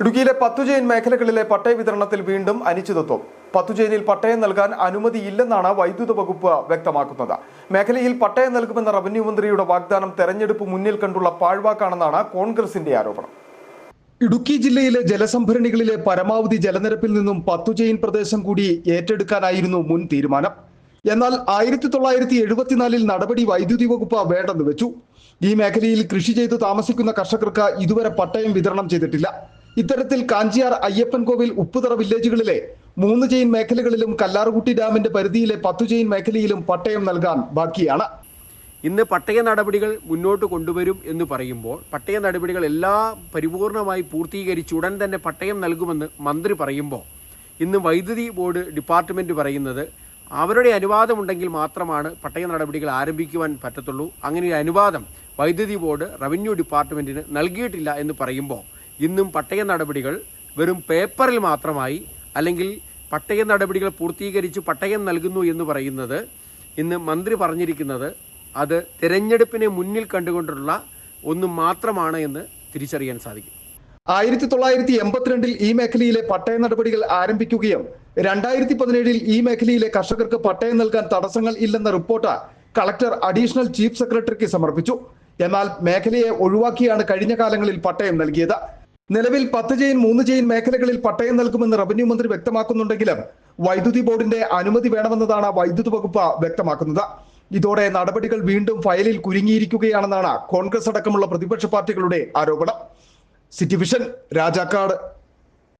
ഇടുക്കിയിലെ പത്തുചെയിൻ മേഖലകളിലെ പട്ടയ വിതരണത്തിൽ വീണ്ടും അനിശ്ചിതത്വം. പത്തുചെയിനിൽ പട്ടയം നൽകാൻ അനുമതിയില്ലെന്നാണ് വൈദ്യുത വകുപ്പ് വ്യക്തമാക്കുന്നത്. മേഖലയിൽ പട്ടയം നൽകുമെന്ന റവന്യൂ മന്ത്രിയുടെ വാഗ്ദാനം തെരഞ്ഞെടുപ്പ് മുന്നിൽ കണ്ടുള്ള പാഴ്വാക്കാണെന്നാണ് കോൺഗ്രസിന്റെ ആരോപണം. ഇടുക്കി ജില്ലയിലെ ജലസംഭരണികളിലെ പരമാവധി ജലനിരപ്പിൽ നിന്നും പത്തുചെയിൻ പ്രദേശം കൂടി ഏറ്റെടുക്കാനായിരുന്നു മുൻ തീരുമാനം. എന്നാൽ ആയിരത്തി തൊള്ളായിരത്തി എഴുപത്തിനാലിൽ നടപടി വൈദ്യുതി വകുപ്പ് വേണ്ടെന്ന് വെച്ചു. ഈ മേഖലയിൽ കൃഷി ചെയ്ത് താമസിക്കുന്ന കർഷകർക്ക് ഇതുവരെ പട്ടയം വിതരണം ചെയ്തിട്ടില്ല. ഇത്തരത്തിൽ കാഞ്ചിയാർ അയ്യപ്പൻകോവിൽ ഉപ്പുതറ വില്ലേജുകളിലെ മൂന്ന് ചെയിൻ മേഖലകളിലും കല്ലാറുകുട്ടി ഡാമിന്റെ പരിധിയിലെ പത്തു ചെയിൻ മേഖലയിലും പട്ടയം നൽകാൻ ബാക്കിയാണ്. ഇന്ന് പട്ടയ നടപടികൾ മുന്നോട്ട് കൊണ്ടുവരും എന്ന് പറയുമ്പോൾ പട്ടയ നടപടികൾ എല്ലാം പരിപൂർണമായി പൂർത്തീകരിച്ച് ഉടൻ തന്നെ പട്ടയം നൽകുമെന്ന് മന്ത്രി പറയുമ്പോൾ ഇന്ന് വൈദ്യുതി ബോർഡ് ഡിപ്പാർട്ട്മെന്റ് പറയുന്നത് അവരുടെ അനുവാദമുണ്ടെങ്കിൽ മാത്രമാണ് പട്ടയ നടപടികൾ ആരംഭിക്കുവാൻ പറ്റത്തുള്ളൂ. അങ്ങനെ ഒരു അനുവാദം വൈദ്യുതി ബോർഡ് റവന്യൂ ഡിപ്പാർട്ട്മെന്റിന് നൽകിയിട്ടില്ല എന്ന് പറയുമ്പോൾ ഇന്നും പട്ടയ നടപടികൾ വെറും പേപ്പറിൽ മാത്രമായി അല്ലെങ്കിൽ പട്ടയ നടപടികൾ പൂർത്തീകരിച്ച് പട്ടയം നൽകുന്നു എന്ന് പറയുന്നത് ഇന്ന് മന്ത്രി പറഞ്ഞിരിക്കുന്നത് അത് തിരഞ്ഞെടുപ്പിനെ മുന്നിൽ കണ്ടുകൊണ്ടുള്ള ഒന്ന് മാത്രമാണ് എന്ന് തിരിച്ചറിയാൻ സാധിക്കും. ആയിരത്തി തൊള്ളായിരത്തി എൺപത്തിരണ്ടിൽ ഈ മേഖലയിലെ പട്ടയ നടപടികൾ ആരംഭിക്കുകയും രണ്ടായിരത്തി പതിനേഴിൽ ഈ മേഖലയിലെ കർഷകർക്ക് പട്ടയം നൽകാൻ തടസ്സങ്ങൾ ഇല്ലെന്ന റിപ്പോർട്ട് കളക്ടർ അഡീഷണൽ ചീഫ് സെക്രട്ടറിക്ക് സമർപ്പിച്ചു. എന്നാൽ മേഖലയെ ഒഴിവാക്കിയാണ് കഴിഞ്ഞ കാലങ്ങളിൽ പട്ടയം നൽകിയത്. നിലവിൽ പത്ത് ചെയിൻ മൂന്ന് ചെയിൻ മേഖലകളിൽ പട്ടയം നൽകുമെന്ന് റവന്യൂ മന്ത്രി വ്യക്തമാക്കുന്നുണ്ടെങ്കിലും വൈദ്യുതി ബോർഡിന്റെ അനുമതി വേണമെന്നതാണ് വൈദ്യുതി വകുപ്പ് വ്യക്തമാക്കുന്നത്. ഇതോടെ നടപടികൾ വീണ്ടും ഫയലിൽ കുരുങ്ങിയിരിക്കുകയാണെന്നാണ് കോൺഗ്രസ് അടക്കമുള്ള പ്രതിപക്ഷ പാർട്ടികളുടെ ആരോപണം. City vision Rajakkad.